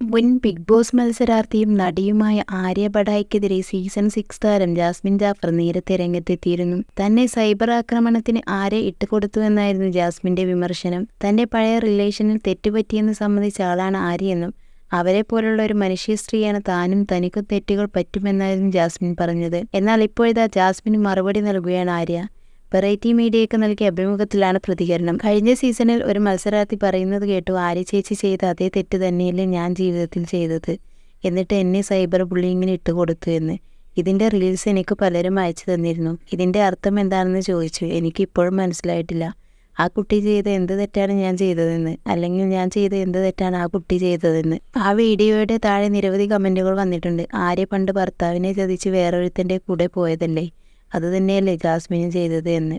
മുൻ big boss മത്സരാർത്ഥിയും നടിയുമായ ആര്യ ബഡായ്ക്കെതിരെ സീസൺ സിക്സ് താരം ജാസ്മിൻ ജാഫർ നേരത്തെ രംഗത്തെത്തിയിരുന്നു. തന്നെ സൈബർ ആക്രമണത്തിന് ആരെ ഇട്ടുകൊടുത്തുവെന്നായിരുന്നു ജാസ്മിന്റെ വിമർശനം. തന്റെ പഴയ റിലേഷനിൽ തെറ്റുപറ്റിയെന്ന് സംബന്ധിച്ച ആളാണ് ആര്യയെന്നും അവരെ പോലുള്ള ഒരു മനുഷ്യ സ്ത്രീയാണ് താനും തനിക്കും തെറ്റുകൾ പറ്റുമെന്നായിരുന്നു ജാസ്മിൻ പറഞ്ഞത്. എന്നാൽ ഇപ്പോഴിതാ ജാസ്മിന് മറുപടി നൽകുകയാണ് ആര്യ. വെറൈറ്റി മീഡിയയ്ക്ക് നൽകിയ അഭിമുഖത്തിലാണ് പ്രതികരണം. കഴിഞ്ഞ സീസണിൽ ഒരു മത്സരാർത്ഥി പറയുന്നത് കേട്ടു ആര്യ ചേച്ചി ചെയ്ത അതേ തെറ്റ് തന്നെയല്ലേ ഞാൻ ജീവിതത്തിൽ ചെയ്തത്? എന്നിട്ട് എന്നെ സൈബർ ബുള്ളിങ്ങിന് ഇട്ടുകൊടുത്തു എന്ന്. ഇതിന്റെ റീൽസ് എനിക്ക് പലരും അയച്ചു തന്നിരുന്നു. ഇതിന്റെ അർത്ഥം എന്താണെന്ന് ചോദിച്ചു. എനിക്ക് ഇപ്പോഴും മനസ്സിലായിട്ടില്ല. ആ കുട്ടി ചെയ്ത എന്ത് തെറ്റാണ് ഞാൻ ചെയ്തതെന്ന്? അല്ലെങ്കിൽ ഞാൻ ചെയ്ത എന്ത് തെറ്റാണ് ആ കുട്ടി ചെയ്തതെന്ന്? ആ വീഡിയോയുടെ താഴെ നിരവധി കമന്റുകൾ വന്നിട്ടുണ്ട്. ആര്യ പണ്ട് ഭർത്താവിനെ ചതിച്ച് വേറൊരുത്തന്റെ കൂടെ പോയതല്ലേ? അത് തന്നെയല്ലേ ജാസ്മിനും ചെയ്തത് എന്ന്.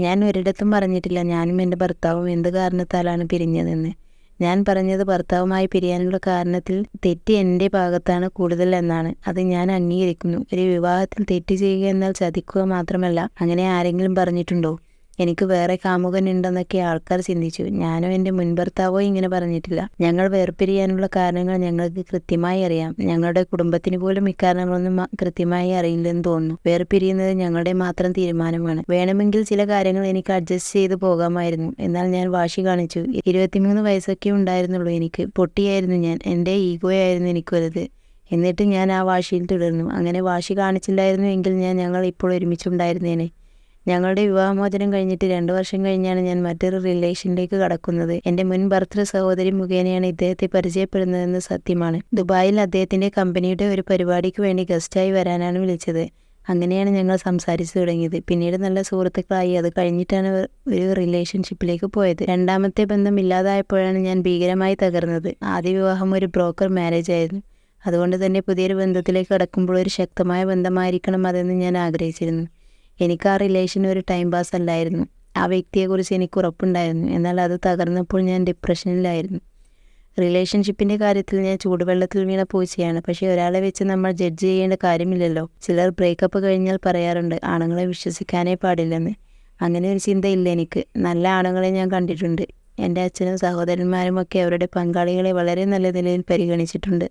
ഞാൻ ഒരിടത്തും പറഞ്ഞിട്ടില്ല ഞാനും എന്റെ ഭർത്താവും എന്ത് കാരണത്താലാണ് പിരിഞ്ഞതെന്ന്. ഞാൻ പറഞ്ഞത് ഭർത്താവുമായി പിരിയാനുള്ള കാരണത്തിൽ തെറ്റ് എന്റെ ഭാഗത്താണ് കൂടുതൽ എന്നാണ്. അത് ഞാൻ അംഗീകരിക്കുന്നു. ഒരു വിവാഹത്തിൽ തെറ്റ് ചെയ്യുക എന്നാൽ ചതിക്കുക മാത്രമല്ല അങ്ങനെ ആരെങ്കിലും പറഞ്ഞിട്ടുണ്ടോ? എനിക്ക് വേറെ കാമുകൻ ഉണ്ടെന്നൊക്കെ ആൾക്കാർ ചിന്തിച്ചു. ഞാനോ എന്റെ മുൻഭർത്താവോ ഇങ്ങനെ പറഞ്ഞിട്ടില്ല. ഞങ്ങൾ വേർപിരിയാനുള്ള കാരണങ്ങൾ ഞങ്ങൾക്ക് കൃത്യമായി അറിയാം. ഞങ്ങളുടെ കുടുംബത്തിന് പോലും ഇക്കാരണങ്ങളൊന്നും കൃത്യമായി അറിയില്ലെന്ന് തോന്നുന്നു. വേർപിരിയുന്നത് ഞങ്ങളുടെ മാത്രം തീരുമാനമാണ്. വേണമെങ്കിൽ ചില കാര്യങ്ങൾ എനിക്ക് അഡ്ജസ്റ്റ് ചെയ്ത് പോകാമായിരുന്നു. എന്നാൽ ഞാൻ വാശി കാണിച്ചു. ഇരുപത്തിമൂന്ന് വയസ്സൊക്കെ ഉണ്ടായിരുന്നുള്ളൂ എനിക്ക്. പൊട്ടിയായിരുന്നു ഞാൻ. എന്റെ ഈഗോയായിരുന്നു എനിക്ക് വലുത് എന്നിട്ട് ഞാൻ ആ വാശിയിൽ തുടർന്നു. അങ്ങനെ വാശി കാണിച്ചില്ലായിരുന്നു എങ്കിൽ ഞാൻ ഞങ്ങൾ ഇപ്പോൾ ഒരുമിച്ചുണ്ടായിരുന്നേനെ. ഞങ്ങളുടെ വിവാഹമോചനം കഴിഞ്ഞിട്ട് രണ്ടു വർഷം കഴിഞ്ഞാണ് ഞാൻ മറ്റൊരു റിലേഷനിലേക്ക് കടക്കുന്നത്. എന്റെ മുൻ ഭർത്തൃ സഹോദരി മുഖേനയാണ് ഇദ്ദേഹത്തെ പരിചയപ്പെടുന്നതെന്ന് സത്യമാണ്. ദുബായിൽ അദ്ദേഹത്തിന്റെ കമ്പനിയുടെ ഒരു പരിപാടിക്ക് വേണ്ടി ഗസ്റ്റായി വരാനാണ് വിളിച്ചത്. അങ്ങനെയാണ് ഞങ്ങൾ സംസാരിച്ചു തുടങ്ങിയത്. പിന്നീട് നല്ല സുഹൃത്തുക്കളായി. അത് കഴിഞ്ഞിട്ടാണ് ഒരു റിലേഷൻഷിപ്പിലേക്ക് പോയത്. രണ്ടാമത്തെ ബന്ധം ഇല്ലാതായപ്പോഴാണ് ഞാൻ ഭീകരമായി തകർന്നത്. ആദ്യ വിവാഹം ഒരു ബ്രോക്കർ മാരേജ് ആയിരുന്നു. അതുകൊണ്ട് തന്നെ പുതിയൊരു ബന്ധത്തിലേക്ക് കടക്കുമ്പോൾ ഒരു ശക്തമായ ബന്ധമായിരിക്കണം അതെന്ന് ഞാൻ ആഗ്രഹിച്ചിരുന്നു. എനിക്ക് ആ റിലേഷൻ ഒരു ടൈം പാസ് അല്ലായിരുന്നു. ആ വ്യക്തിയെക്കുറിച്ച് എനിക്ക് ഉറപ്പുണ്ടായിരുന്നു. എന്നാൽ അത് തകർന്നപ്പോൾ ഞാൻ ഡിപ്രഷനിലായിരുന്നു റിലേഷൻഷിപ്പിന്റെ കാര്യത്തിൽ ഞാൻ ചൂടുവെള്ളത്തിൽ വീണ പൂച്ചയാണ്. പക്ഷേ ഒരാളെ വെച്ച് നമ്മൾ ജഡ്ജ് ചെയ്യേണ്ട കാര്യമില്ലല്ലോ. ചിലർ ബ്രേക്കപ്പ് കഴിഞ്ഞാൽ പറയാറുണ്ട് ആണുങ്ങളെ വിശ്വസിക്കാനേ പാടില്ലെന്ന്. അങ്ങനെ ഒരു ചിന്തയില്ല എനിക്ക്. നല്ല ആണുങ്ങളെ ഞാൻ കണ്ടിട്ടുണ്ട്. എന്റെ അച്ഛനും സഹോദരന്മാരും ഒക്കെ അവരുടെ പങ്കാളികളെ വളരെ നല്ല നിലയിൽ പരിഗണിച്ചിട്ടുണ്ട്.